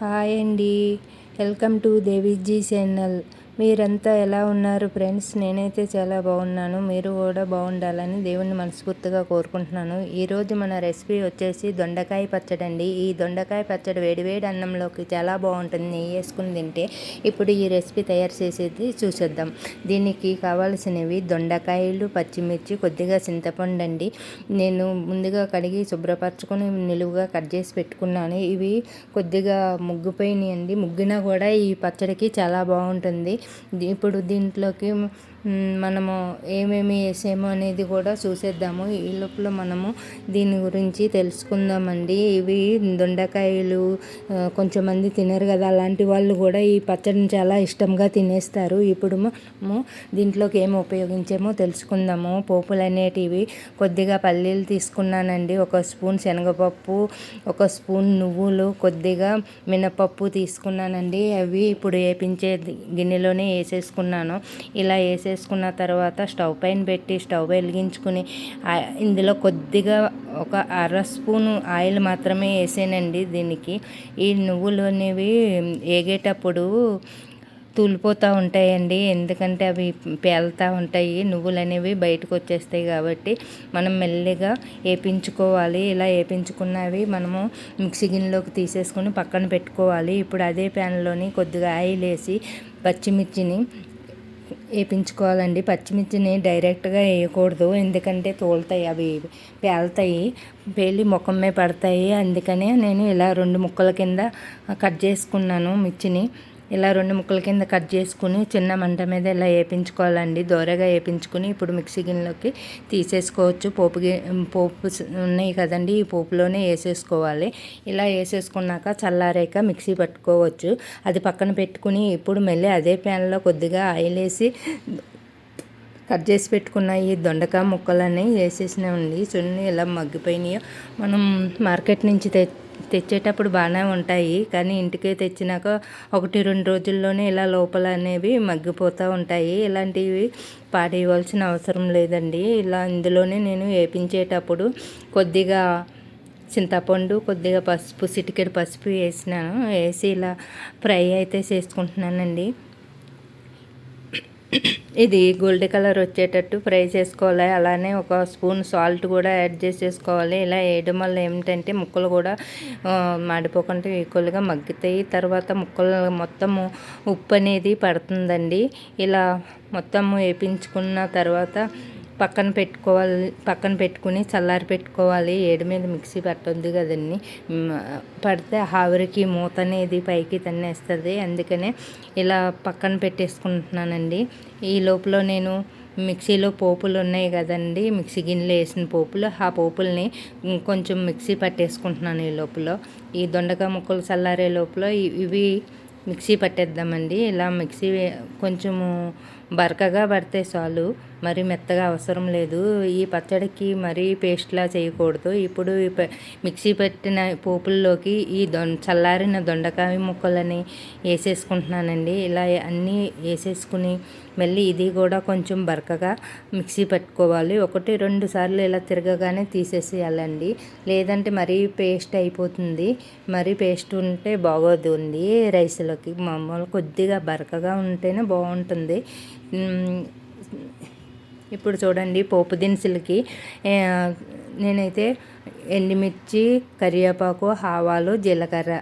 Hi అండి welcome to Deviji channel మీరంతా ఎలా ఉన్నారు ఫ్రెండ్స్? నేనైతే చాలా బాగున్నాను. మీరు కూడా బాగుండాలని దేవుణ్ణి మనస్ఫూర్తిగా కోరుకుంటున్నాను. ఈరోజు మన రెసిపీ వచ్చేసి దొండకాయ పచ్చడి అండి. ఈ దొండకాయ పచ్చడి వేడివేడి అన్నంలోకి చాలా బాగుంటుంది. నెయ్యి వేసుకుని తింటే ఇప్పుడు ఈ రెసిపీ తయారు చేసేది చూసేద్దాం. దీనికి కావాల్సినవి దొండకాయలు పచ్చిమిర్చి కొద్దిగా చింతపండు అండి. నేను ముందుగా కడిగి శుభ్రపరచుకొని నిలువుగా కట్ చేసి పెట్టుకున్నాను. ఇవి కొద్దిగా ముగ్గిపోయినాయి అండి. ముగ్గినా కూడా ఈ పచ్చడికి చాలా బాగుంటుంది. ఇప్పుడు దీంట్లోకి మనము ఏమేమి వేసాము అనేది కూడా చూసేద్దాము. ఈ లోపల మనము దీని గురించి తెలుసుకుందామండి. ఇవి దొండకాయలు కొంచెంమంది తినరు కదా అలాంటి వాళ్ళు కూడా ఈ పచ్చడిని చాలా ఇష్టంగా తినేస్తారు. ఇప్పుడు మనము దీంట్లోకి ఏమి ఉపయోగించామో తెలుసుకుందాము. పోపులు అనేటివి కొద్దిగా పల్లీలు తీసుకున్నానండి. ఒక స్పూన్ శనగపప్పు ఒక స్పూన్ నువ్వులు కొద్దిగా మినపప్పు తీసుకున్నానండి. అవి ఇప్పుడు వేపించే గిన్నెలోనే వేసేసుకున్నాను. ఇలా వేసే వేసేసుకున్న తర్వాత స్టవ్ పైన పెట్టి స్టవ్ వెలిగించుకుని ఇందులో కొద్దిగా ఒక అర స్పూను ఆయిల్ మాత్రమే వేసానండి దీనికి. ఈ నువ్వులు అనేవి వేగేటప్పుడు తూలిపోతూ ఉంటాయండి. ఎందుకంటే అవి పేలుతూ ఉంటాయి. నువ్వులు అనేవి బయటకు వచ్చేస్తాయి కాబట్టి మనం మెల్లిగా వేపించుకోవాలి. ఇలా వేపించుకున్నవి మనము మిక్సీ గిన్నెలోకి తీసేసుకొని పక్కన పెట్టుకోవాలి. ఇప్పుడు అదే ప్యాన్లోని కొద్దిగా ఆయిల్ వేసి పచ్చిమిర్చిని వేపించుకోవాలండి. పచ్చిమిర్చిని డైరెక్ట్గా వేయకూడదు. ఎందుకంటే తోలుతాయి అవి పేలుతాయి పేలి ముఖం మీద పడతాయి. అందుకనే నేను ఇలా రెండు ముక్కల కింద కట్ చేసుకున్నాను మిర్చిని. ఇలా రెండు ముక్కల కింద కట్ చేసుకుని చిన్న మంట మీద ఇలా వేపించుకోవాలండి. దోరగా వేపించుకుని ఇప్పుడు మిక్సీ గిన్నెలోకి తీసేసుకోవచ్చు. పోపు పోపు ఉన్నాయి కదండి ఈ పోపులోనే వేసేసుకోవాలి. ఇలా వేసేసుకున్నాక చల్లారాక మిక్సీ పట్టుకోవచ్చు. అది పక్కన పెట్టుకుని ఇప్పుడు మళ్ళీ అదే ప్యాన్లో కొద్దిగా ఆయిల్ వేసి కట్ చేసి పెట్టుకున్న ఈ దొండకాయ ముక్కలన్నీ వేసేసినామండి. చున్నీ ఇలా మగ్గిపోయినాయో. మనం మార్కెట్ నుంచి తె తెచ్చేటప్పుడు బాగానే ఉంటాయి. కానీ ఇంటికి తెచ్చినాక ఒకటి రెండు రోజుల్లోనే ఇలా లోపల అనేవి మగ్గిపోతూ ఉంటాయి. ఇలాంటివి పాడేయవలసిన అవసరం లేదండి. ఇలా ఇందులోనే నేను వేపించేటప్పుడు కొద్దిగా చింతపండు కొద్దిగా పసుపు సిటికెడు పసుపు వేసినాను. వేసి ఇలా ఫ్రై అయితే చేసుకుంటున్నానండి. ఇది గోల్డ్ కలర్ వచ్చేటట్టు ఫ్రై చేసుకోవాలి. అలానే ఒక స్పూన్ సాల్ట్ కూడా యాడ్ చేసేసుకోవాలి ఇలా వేయడం వల్ల ఏమిటంటే ముక్కలు కూడా మాడిపోకుండా ఈక్వల్గా మగ్గుతాయి. తర్వాత ముక్కలు మొత్తము ఉప్పు అనేది పడుతుందండి. ఇలా మొత్తము వేపించుకున్న తర్వాత పక్కన పెట్టుకోవాలి పక్కన పెట్టుకుని చల్లారి పెట్టుకోవాలి. ఏడు మీద మిక్సీ పట్టొద్దు కదండి. పడితే ఆవిరికి మూత అనేది పైకి తన్నేస్తుంది. అందుకనే ఇలా పక్కన పెట్టేసుకుంటున్నానండి. ఈ లోపల నేను మిక్సీలో పోపులు ఉన్నాయి కదండి. మిక్సీ గిన్నెలో వేసిన పోపులు ఆ పోపుల్ని కొంచెం మిక్సీ పట్టేసుకుంటున్నాను ఈ లోపల. ఈ దొండకాయ ముక్కలు చల్లారే లోపల ఇవి మిక్సీ పట్టేద్దామండి. ఇలా మిక్సీ కొంచెము బరకగా పడితే చాలు. మరి మెత్తగా అవసరం లేదు. ఈ పచ్చడికి మరీ పేస్ట్లా చేయకూడదు. ఇప్పుడు మిక్సీ పెట్టిన పోపుల్లోకి ఈ దొం చల్లారిన దొండకాయ ముక్కలని వేసేసుకుంటున్నానండి ఇలా అన్నీ వేసేసుకుని మళ్ళీ ఇది కూడా కొంచెం బరకగా మిక్సీ పెట్టుకోవాలి. ఒకటి రెండు సార్లు ఇలా తిరగగానే తీసేసేయాలండి. లేదంటే మరీ పేస్ట్ అయిపోతుంది. మరీ పేస్ట్ ఉంటే బాగోతుంది రైస్లోకి. మామూలు కొద్దిగా బరకగా ఉంటేనే బాగుంటుంది. ఇప్పుడు చూడండి పోపు దినుసులకి. నేనైతే ఎండుమిర్చి కరివేపాకు ఆవాలు జీలకర్ర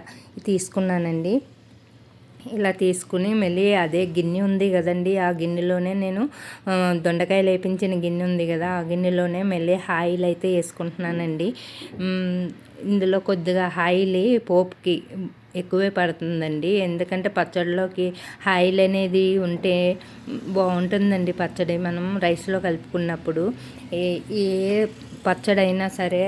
తీసుకున్నానండి. ఇలా తీసుకుని మళ్ళీ అదే గిన్నె ఉంది కదండి. ఆ గిన్నెలోనే నేను దొండకాయలు వేపించిన గిన్నె ఉంది కదా ఆ గిన్నెలోనే మళ్ళీ ఆయిల్ అయితే వేసుకుంటున్నానండి. ఇందులో కొద్దిగా ఆయిల్ పోపుకి ఎక్కువే పడుతుందండి. ఎందుకంటే పచ్చడిలోకి ఆయిల్ అనేది ఉంటే బాగుంటుందండి పచ్చడి మనం రైస్లో కలుపుకున్నప్పుడు. ఏ ఏ పచ్చడి అయినా సరే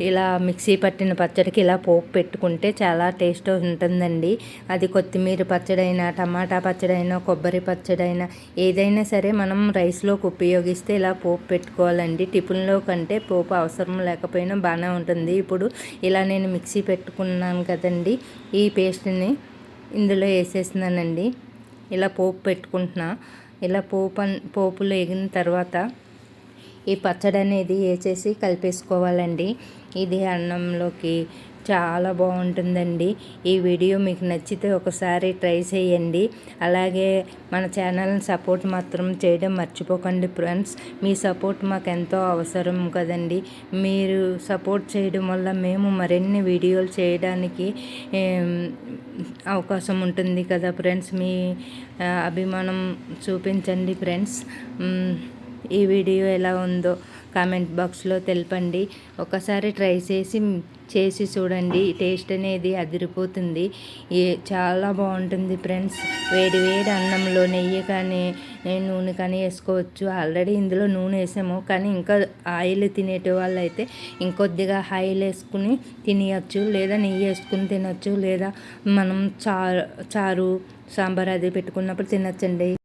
ఇలా మిక్సీ పట్టిన పచ్చడికి ఇలా పోపు పెట్టుకుంటే చాలా టేస్ట్ ఉంటుందండి. అది కొత్తిమీర పచ్చడైనా టమాటా పచ్చడైనా కొబ్బరి పచ్చడైనా ఏదైనా సరే మనం రైస్లోకి ఉపయోగిస్తే ఇలా పోపు పెట్టుకోవాలండి. టిఫిన్లో కంటే పోపు అవసరం లేకపోయినా బాగానే ఉంటుంది. ఇప్పుడు ఇలా నేను మిక్సీ పెట్టుకున్నాను కదండి. ఈ ఈ పేస్ట్ని ఇందులో వేసేసినానండి ఇలా పోపు పెట్టుకుంటున్నా. ఇలా పోపు పోపులు ఎగిన తర్వాత ఈ పచ్చడి అనేది వేసేసి కలిపేసుకోవాలండి. ఇది అన్నంలోకి చాలా బాగుంటుందండి. ఈ వీడియో మీకు నచ్చితే ఒకసారి ట్రై చేయండి. అలాగే మన ఛానల్ని సపోర్ట్ మాత్రం చేయడం మర్చిపోకండి ఫ్రెండ్స్. మీ సపోర్ట్ మాకు ఎంతో అవసరం కదండి. మీరు సపోర్ట్ చేయడం వల్ల మేము మరిన్ని వీడియోలు చేయడానికి అవకాశం ఉంటుంది కదా ఫ్రెండ్స్. మీ అభిమానం చూపించండి ఫ్రెండ్స్. ఈ వీడియో ఎలా ఉందో కామెంట్ బాక్స్లో తెలపండి. ఒకసారి ట్రై చేసి చేసి చూడండి టేస్ట్ అనేది అదిరిపోతుంది. ఏ చాలా బాగుంటుంది ఫ్రెండ్స్. వేడి వేడి అన్నంలో నెయ్యి కానీ నూనె కానీ వేసుకోవచ్చు. ఆల్రెడీ ఇందులో నూనె వేసాము కానీ ఇంకా ఆయిల్ తినేటి వాళ్ళు అయితే ఇంకొద్దిగా ఆయిల్ వేసుకుని తినేయచ్చు లేదా నెయ్యి వేసుకుని తినచ్చు లేదా మనం చారు చారు సాంబార్ అది పెట్టుకున్నప్పుడు తినచ్చండి.